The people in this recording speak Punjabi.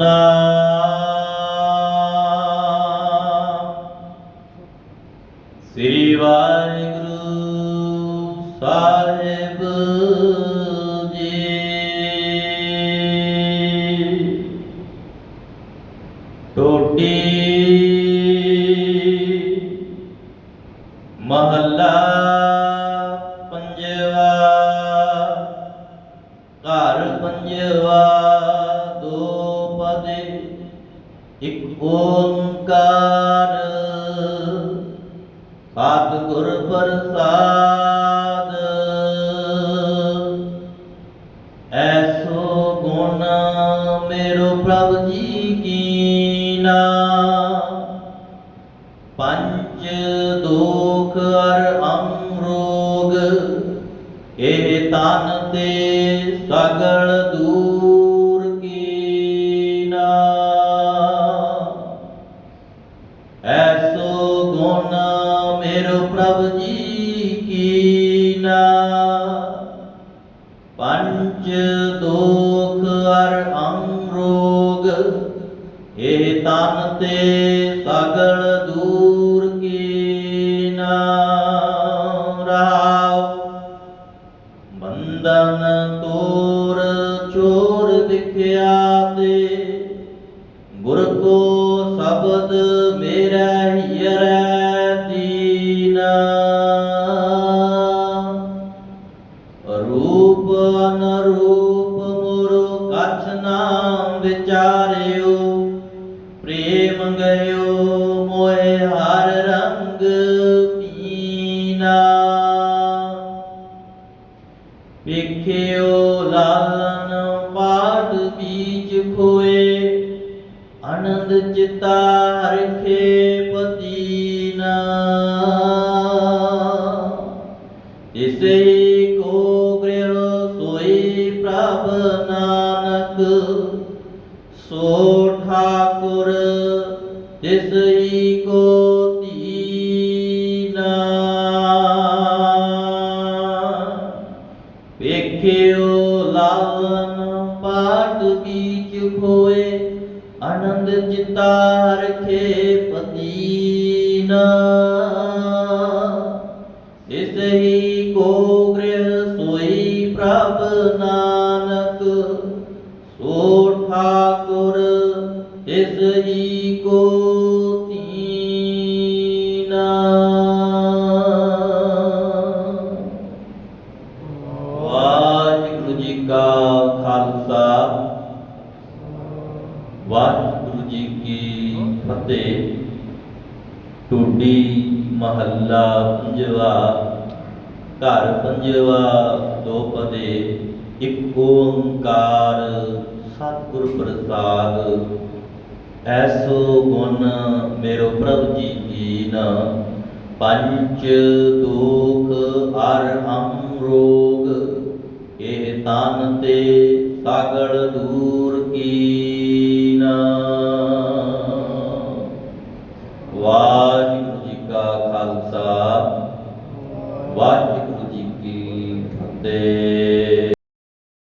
ਸਤਨਾਮ ਸ੍ਰੀ ਵਾਹਿਗੁਰੂ ਸਾਹਿਬ ਜੀ। ਟੋਟੀ ਮਹੱਲਾ ਪੰਜਵਾ। ਘਰ ਪੰਜਵਾ ਦੋ। ਪਦੇ ਇਕ ਓੰਕਾਰ। ਸਤਿਗੁਰ ਪ੍ਰਸਾਦ। ਐਸੋ ਗੁਣ ਮੇਰੋ ਪ੍ਰਭ ਜੀ ਕੀਨਾ ਪੰਜ ਦੁਖ ਅਰ ਅਮਰੋਗ ਇਹ ਤਨ ਤੇ ਸਗਲ ਦੂਰ। ਗੁਣ ਮੇਰੋ ਪ੍ਰਭ ਜੀ ਕੀਨਾ ਪੰਜ ਦੁਖ ਅਰ ਅਮਰੋਗ ਇਹ ਤਨ ਤੇ ਸਗਲ ਦੂਰ ਕੀਨਾ ਰਹਾਉ, ਬੰਧਨ ਤੋਰ ਚੋਰ ਦਿਖਿਆ ਤੇ, ਗੁਰ ਕੋ ਸ਼ਬਦ ਮੇਰਾ ਹੀ ਰੂਪ ਅਨਰੂਪ ਮੁਰ ਕਛ ਨਾਮ ਵਿਚਾਰਿਓ ਪ੍ਰੇਮ ਗਇਓ ਮੋਏ ਹਰ ਰੰਗ ਪੀਨਾ ਵੇਖਿਓ ਲਾਲਨ ਪਾਠ ਬੀਜ ਖੋਏ ਆਨੰਦ ਚਿਤਾ ਇਸੇ ਕੋ ਗ੍ਰਹ ਸੋਈ ਪ੍ਰਭ ਨਾਨਕ ਸੋ ਠਾਕੁਰ ਤਿਸ ਹੀ ਕੋ ਦੀਨਾ ਵੇਖਿਓ ਲਾਲਨ ਪਾਟ ਬੀਜ ਖੋਏ ਆਨੰਦ ਚਿਤਾ ਰਖੇ ਪਤੀਨਾ ਇਸ ਹੀ ਵਾਹਿਗੁਰੂ ਜੀ ਕਾ ਖਾਲਸਾ ਵਾਹਿਗੁਰੂ ਜੀ ਕੀ ਫਤਿਹ ਟੂਡੀ ਮਹੱਲਾ ਪੰਜਵਾ ਘਰ ਪੰਜਵਾ ਦੋ ਪਦੇ ਇੱਕ ਓੰਕਾਰ ਸਤਿਗੁਰ ਪ੍ਰਸਾਦ ਐਸੋ ਗੁਣ ਮੇਰੋ ਪ੍ਰਭ ਜੀ ਕੀਨ ਪੰਜ ਦੁਖ ਅਰ ਅਮਰੋਗ ਇਹ ਤਨ ਤੇ ਸਗਲ ਦੂਰ ਕੀ